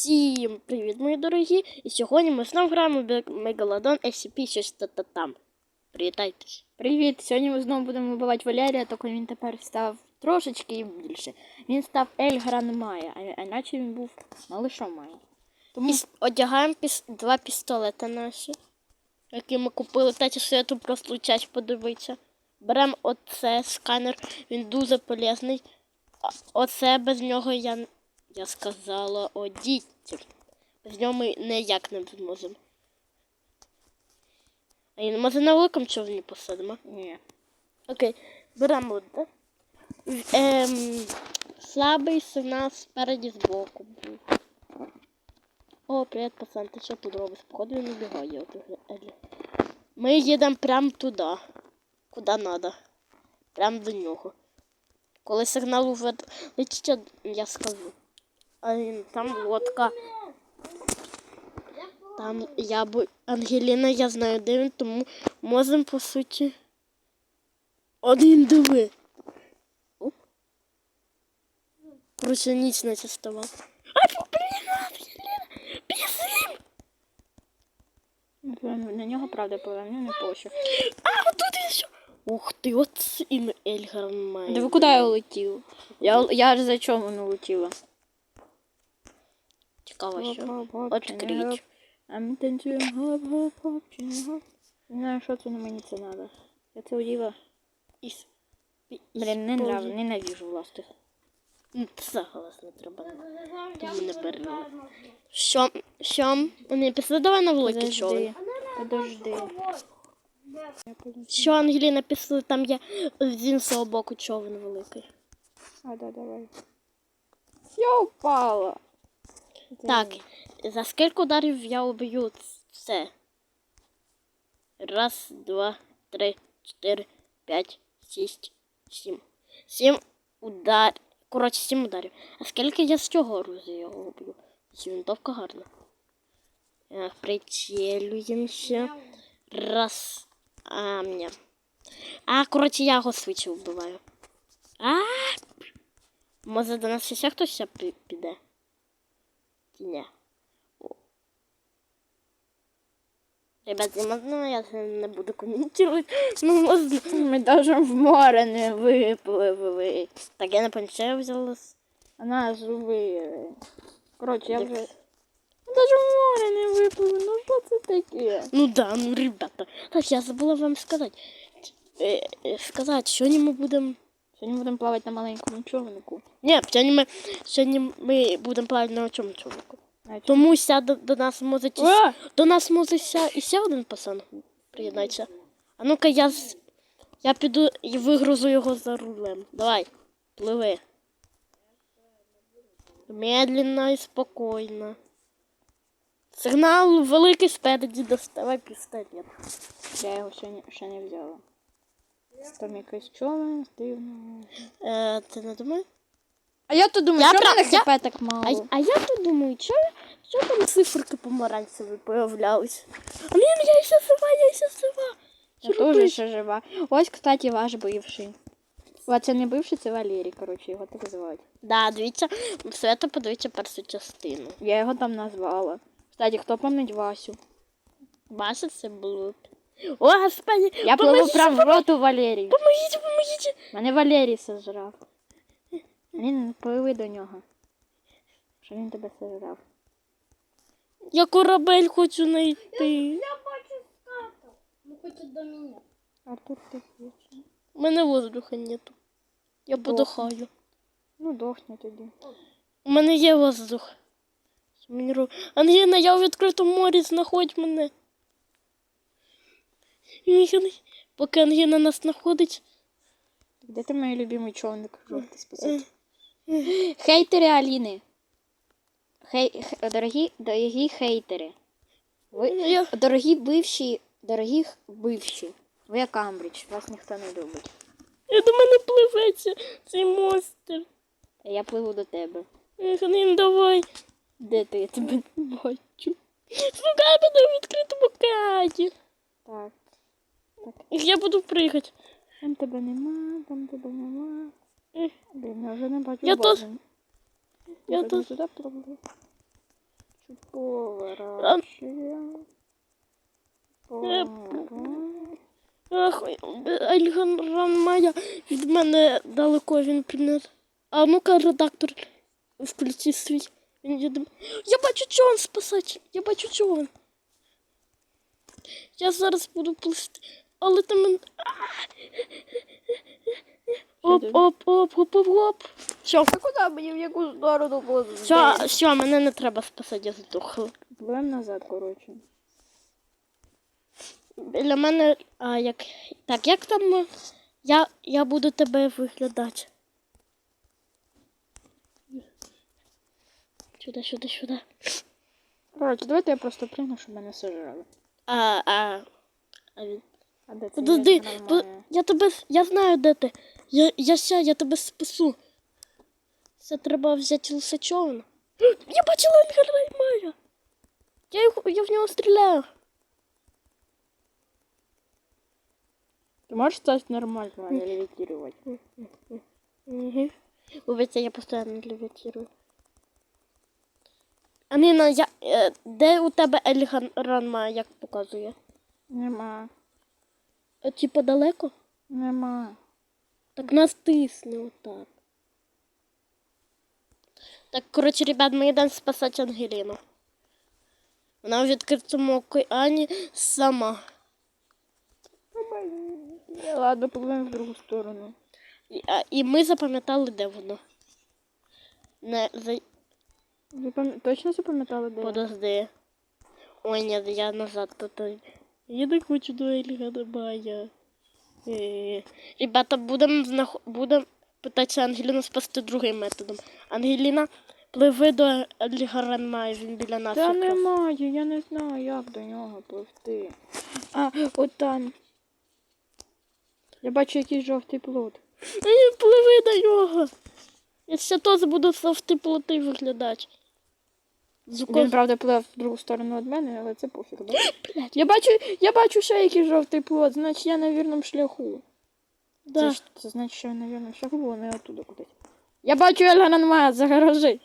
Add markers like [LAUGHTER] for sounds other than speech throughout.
Всім привіт, мої дорогі! І сьогодні ми знову граємо в Мегалодон SCP щось та там. Привітайтесь. Привіт! Сьогодні ми знову будемо вбивати Валерія, тільки він тепер став трошечки більше. Він став Ельгран Майя, а, а наче він був малишом Майя. Тому Піс... Одягаємо піс... два пістолети наші, які ми купили. Таті, що я тут просто часть подивитися. Беремо оце сканер, він дуже полезний. Оце без нього я, я сказала одіть. Без нього ми ніяк не зможемо. А і може на великому човні посадимо? ні. Окей, беремо одне. Ем, слабий сигнал спереді збоку був. О, привіт, пацан, ти що тут робиш? Походу він убігає. Ми їдемо прямо туди. Куди треба. Прямо до нього. Коли сигнал уже летить, я скажу. А там лодка. Там я бу... Ангеліна, я знаю, де він, тому можемо, по суті. Один диви. Короче, ніч наче ставав. А, блін, Ангеліна! Післім! Ну, На нього правда повернув, не пощо. А, отут він що? Ух ти, от ім'я Ельгар має. Диви, куди я летів? Я, я ж за чого не? Цікаво, що. Открить. А ми танцюємо гоп-гоп-гоп, чи не гоп. Не знаю, що це на мені це треба. Я це оділа. Іс. Блін, не нравлю, ненавижу власних. Ну, Це голос не треба. Тому не бери. Що? Що? Не пішли давай на великий човен. Подожди. Що, Ангеліна, пішли, там є з іншого боку човен великий. А, да, давай. Я упала. Так, за скільки ударів я уб'ю це? Раз, два, три, чотири, п'ять, шість, сім. Сім удар. Коротше, сім ударів. А скільки я з цього оружия його уб'ю? Винтовка гарна. Прицілюємося. Раз. А, ні. А, коротше, я його свічі вбиваю. А! Може до нас ще хтось піде? Ні. О. Ребят, не можна, я це не буду коментувати. [LAUGHS] Ну, можна. Ми навіть в море не випливли. Так, я на панче взяла. с- А нас. Коротше, я Так. вже. Даже в море не випливли. Ну що це таке? Ну да, ну ребята. Так, я забула вам сказати. Е, е, сказати, сьогодні ми будемо. Сьогодні будемо плавати на маленькому човнику. Ні, сьогодні ми, сьогодні ми будемо плавати на чому човнику. Тому ся до, до нас може ті- до нас може ся і ще один пацан приєднатися. А ну-ка я з... я піду і вигрузу його за рулем. Давай, пливи. Медленно і спокійно. Сигнал великий спереді доставай пістолет. Я його ще не, ще не взяла. Там якийсь човен, дивно. Е, ти не думаєш? А я то думаю, Я що в мене хп так мало. А, а я тут думаю, що, що там циферки помаранцеві появлялись? А ні, я ще жива, я ще жива. Я робиш? ще жива. Ось, кстати, ваш бивший. А це не бивший, це Валерій, коротше, його так звати. Да, дивіться, Свята подивіться першу частину. Я його там назвала. Кстати, хто пам'ятає Васю? Ваша це було. О, господи! Я пливу помогіть, прям в роту Валерій. Помогіть, помогіть! Мене Валерій сожрав. Він пливи до нього. Що він тебе сожрав. Я корабель хочу знайти. Ну хоть до меня. Артур ти п'єш. У мене воздуха нету. Я подихаю. Ну, дохни тоді. У мене є воздух. Мені. Ангеліна, я у відкритому морі, знаходь мене. Поки Ангеліна нас знаходить. Де ти мій любимий човник жовтий спасати? Хейтери Аліни. Хей, дорогі, дорогі хейтери. Ви, дорогі бивші, дорогі бивші. Ви як Амбридж, вас ніхто не любить. Я до мене пливеться цей монстр. А я пливу до тебе. Ангелін, давай. Де ти? Я тебе не бачу. Шукай мене у відкритому океані. Так. Я буду пригати. Там тебе нема, там тебе нема. Блін, я вже не бачу. Я тут. Я тут. туди пливу. Поворачує. Ах, Ельган Майя від мене далеко він приніс. А ну-ка, редактор, включи свій. Він їде. Я бачу човен спасатель, я бачу човен. Я зараз буду плисти, але ти мене. Оп, ти? оп, оп, оп, оп, оп. Все, А куди мені в яку сторону було? все, все, мене не треба спасати, я здохла. Пливем назад, коротше. Біля мене, а як. Так, як там. е, Я, я буду тебе виглядати. Сюди, сюди, сюди. Коротше, давайте я просто пригну, щоб мене сожрали. А, а. А він. А де це? Подожди, по- я тебе. с- Я знаю, де ти. Я, я ся, я тебе спасу. Це треба взяти лише човен. Я бачила Ангела Майя. Я, його, я в нього стріляю. Ти можеш стати нормально, а не левітувати? Угу. Вибачте, я постійно левітирую. Аміна, я, е, де у тебе Ельган Ранма, як показує? Нема. Е, Типа далеко? Нема. Так нас тисне отак. Так, коротше, ребят, ми йдемо спасати Ангеліну. Вона в відкритому океані сама. Ладно, пливемо в другу сторону. І, а, і ми запам'ятали, де воно. Не за... Ви пам- точно запам'ятали, де? Подожди. Ой, ні, я назад тут. Я не хочу до Ельгана Майя. Е, Ребята, будемо знах... будем питатися Ангеліну спасти другим методом. Ангеліна, пливи до Ельгана Майя, він біля нас. Та якраз. немає, я не знаю, як до нього пливти. А, от там. Я бачу якийсь жовтий плод. Ей, пливи до нього. Я ще теж буду совти плоти виглядати. Він, правда, плив в другу сторону від мене, але це пофіг, да? [GASPS] Я бачу, я бачу ще якийсь жовтий плод, значить я на вірному шляху. Це, Да. ж- це значить, що я на вірному шляху, бо не оттуда кудись. Я бачу Ельгананма, загорожи.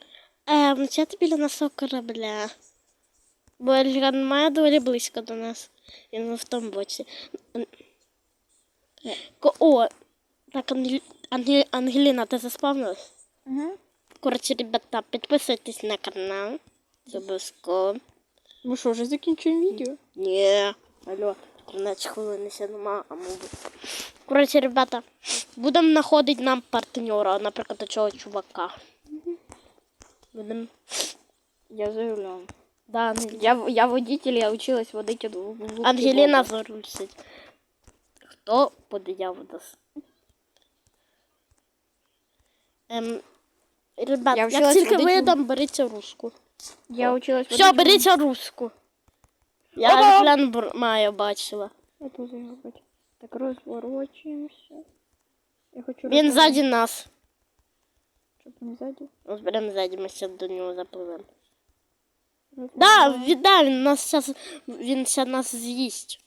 Ем, це ти біля нашого корабля. Бо Ельган Майя доволі близько до нас. Він в тому боці. Ко- О, так, Ангел... Ангел... Ангеліна, ти заспавнилась? Угу. Коротше, ребята, підписуйтесь на канал. Це обов'язково. Ми що, вже закінчуємо відео? Ні. Алло, 13 хвилин ще нема, а ми. Коротше, ребята, будемо знаходити нам партнера, наприклад, цього чувака. Будемо. Я за рулем. Да. Я, я водитель, я училась водити Ангеліна за руль сидить. Хто подіяв нас? Ем, ребят, Я як тільки видам, беріться руску. Я училась Все, беріться руску. Я Бр- маю бачила. Я. Так розворочуємося. Я хочу Він ззаді нас. Щоб він ззаді. Ось беремо ззаді, ми ще до нього запливемо. Да, він, да, він нас зараз, він ще нас з'їсть.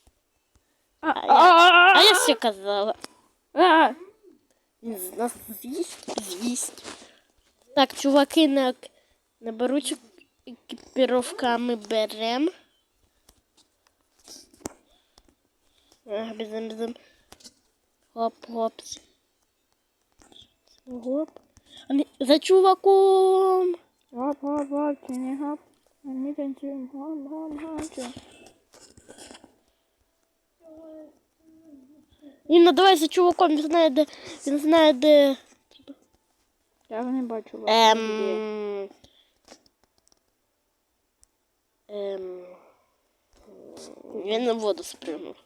А, я- а, А я ще казала. а, Він нас з'їсть? З'їсть. Так, чуваки не, не беруть екіпіровка, ми беремо. Бізем, бізем. Хоп, хоп. Гоп. За чуваком. Гоп, гоп, гоп, чи не гоп. Ми танцюємо. Гоп, гоп, гоп. чи. Інна, давай за чуваком, він знає, де. Він знає, де. Я не бачу? Ем... Ем... Він на воду спрыгнув.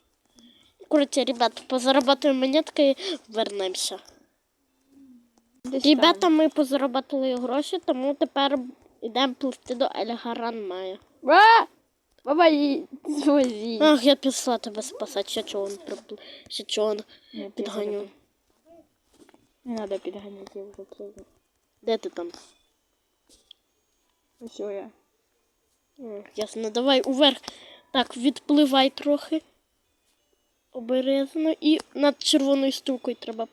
Короче, ребята, позаработаємо монетки і вернемося. Десь Ребята, ми позаробили гроші, тому тепер йдемо пливти до Ельгаран Мая. А! Баба, звозі. Ах, я пішла тебе спасати, ще чого он припл... ще чого он підганю. Не треба підганяти, я вже пливу. Де ти там? Ось я. Ясно, давай уверх. Так, відпливай трохи. Обережно і над червоною стукою треба.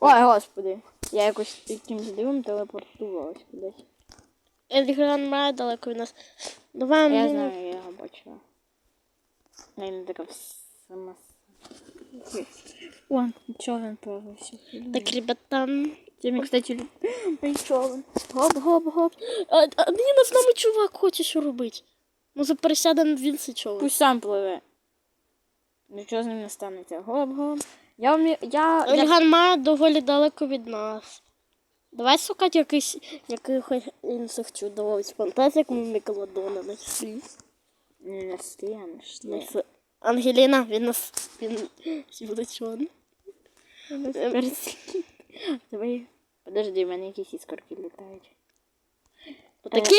Ой, господи. Я якось якимсь дивом телепортувалась кудись. Ельгран має далеко від нас. Давай Я знаю, я його бачила. Я не така сама. О, човен плавався. Так, ребята. Тімі, кстати, мій човен. Гоп, гоп, гоп. А, а Ніна з нами чувак хоче що робити. Може пересяде на він чого. Пусть сам пливе. Нічого з ним не станеться. Гоп, гоп. Я вмію, я, я... Ельган доволі далеко від нас. Давай шукати якийсь якихось інших чудових фантазій, як ми Мікелодона знайшли. Не несли, а нашли. Ангеліна, він нас він сівлечон. Давай. Подожди, в мене якісь іскорки літають. Отакі?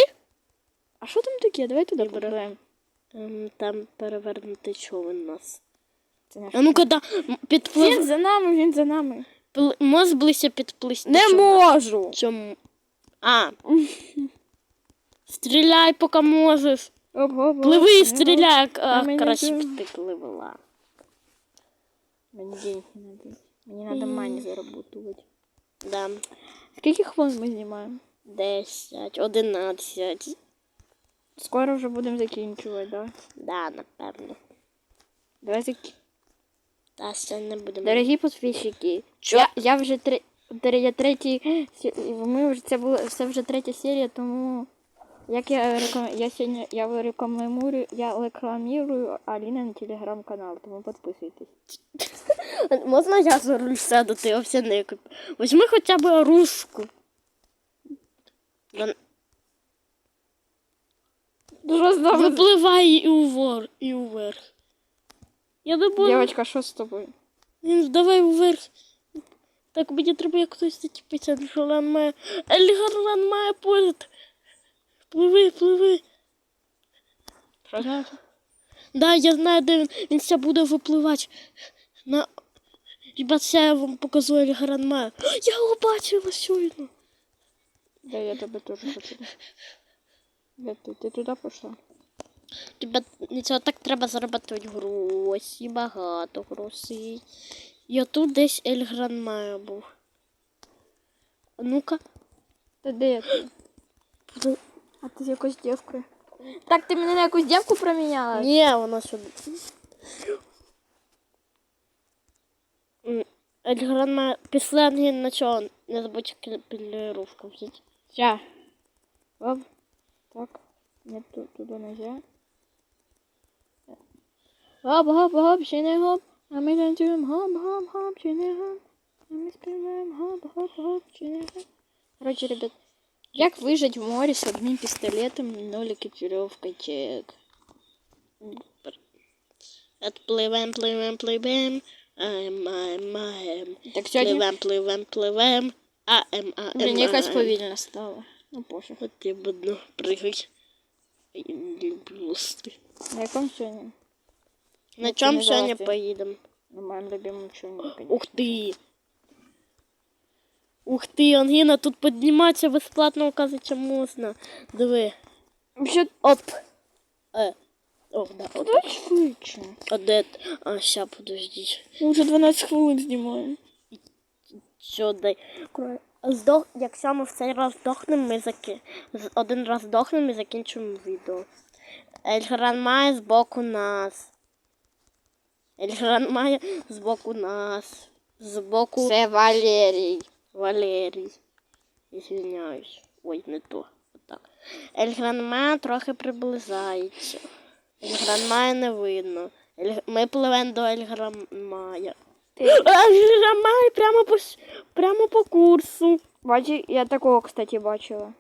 А що там таке? Давай туди Добре. Ем, Там перевернутий човен нас. А ну-ка, да, підплив. Він за нами, він за нами. Пли... Можеш ближче підплисти? Не човен? можу. Чому? А. Стріляй, поки можеш. Пливи і стріляй, як б ти пливла. Мені денег не надо. Мені треба мані заработувати. Да. Скільки хвилин ми знімаємо? 10, 11. Скоро вже будемо закінчувати, да? Да, напевно. Давай зак... Та ще не будемо. Дорогі підписчики, Чо? я, я вже три... я третій, [GASPS] ми вже це було це вже третя серія, тому як я реком... я сьогодні я рекламую, я рекламую Аліна на телеграм-канал, тому підписуйтесь. [LAUGHS] Можна я за руль сяду, ти овсяник? Візьми хоча б руску. Вон- Випливай і увор, і уверх. Я не буду. Дівчатка, що з тобою? Він давай вверх. Так мені треба як хтось зачепитися. Ельгарлан має. Ельгарлан має поряд. Пливи, пливи. Що? Да, я знаю, де він. Він ся буде випливати. На... Ребят, ся я вам покажу Ельгарлан має. [GASPS] Я його бачила щойно. Да, я тебе теж хочу. Де ти? Ти туди пішла? Ребят, нічого так треба заробити гроші, багато грошей. Я тут десь Ельгран має був. А ну-ка. Та де ти? А ти з якоюсь дівкою. Так, ти мене на якусь дівку проміняла? Ні, воно сюди. М, Ельгран має після Ангін на чого не забудь пілірувку взяти. Ща. Оп. Так. Нет, ту- туди нельзя. Гоп, гоп, гоп, чи не гоп. А ми танцюємо гоп, гоп, гоп, чи не гоп. А ми співаємо гоп, гоп, гоп, чи не гоп. Короче, ребят, як вижить в морі з одним пістолетом, ноль екіпіровкою чек. Отпливем, пливем, пливем. Аем, аем, аем. Так сьогодні Пливем, пливем, пливем. Аем, аем, мені якась аем. повільна стала. Ну, пофіг. От я буду пригай. Я не люблю листи. На якому сьогодні? На Ну, чому не сьогодні поїдемо? На моєму любимому човні. Ух ти! Ух ти, Ангіна, тут підніматися безплатно, оказується, можна. Диви. Вообще, Оп. Е. О, да, от. давай швидше. А де? А, ща, подождіть. Ми вже 12 хвилин знімаємо. Що дай? Здох... Якщо ми в цей раз здохнемо, ми заки... один раз здохнемо і закінчимо відео. Ельгран має з боку нас. Ельгран має з боку нас. З боку Це Валерій. Валерій. Извиняюсь. Ой, не то. Отак. Ельгранма трохи приближається. Ельгранмая не видно. Ель... Ми пливемо до Ельгранмая. Ельгранмай прямо по, прямо по курсу. Бачи, я такого, кстати, бачила.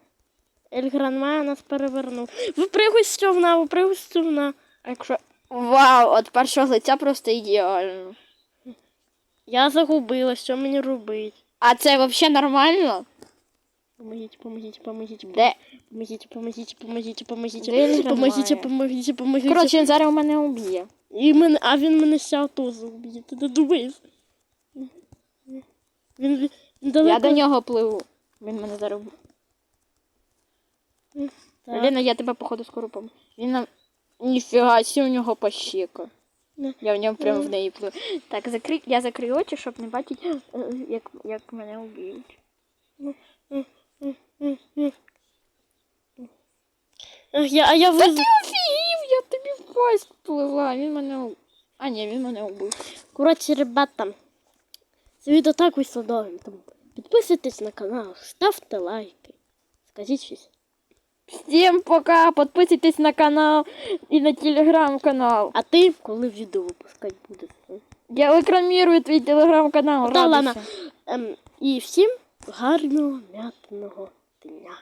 Ельгранмая нас перевернув. Випригуй з човна, випригуй з човна. Якщо... Вау, от першого лиця просто ідеально. Я загубила, що мені робити? А це взагалі нормально? Помогите, помогите, помогите. Де? Помогите, помогите, помогите, помогите. Де Ельгранмая? Помогите, помогите, помогите. Коротше, він зараз мене уб'є. І мене, а він мене ще теж уб'є. Ти не думаєш? Він, він далеко. Я до нього пливу. Він мене зараз уб'є. Так. Ліна, я тебе походу скоро пом. Він нам. Ніфіга, сі у нього пащика. Не. Я в ньому прямо в неї пливу. Так, закрий, я закрию очі, щоб не бачити, е, як, як мене уб'ють. Ах, я, а я Та ти офігів, я тобі в пасть плила. Він мене. А, ні, він мене убив. Коротше, ребята, це відео так вийшло довгим. Тому підписуйтесь на канал, ставте лайки. Скажіть щось. Всім пока, підписуйтесь на канал і на телеграм-канал. А ти коли відео випускати будеш? Я рекламірую твій телеграм-канал. Та ладно. Ем, і всім гарного м'ятного дня.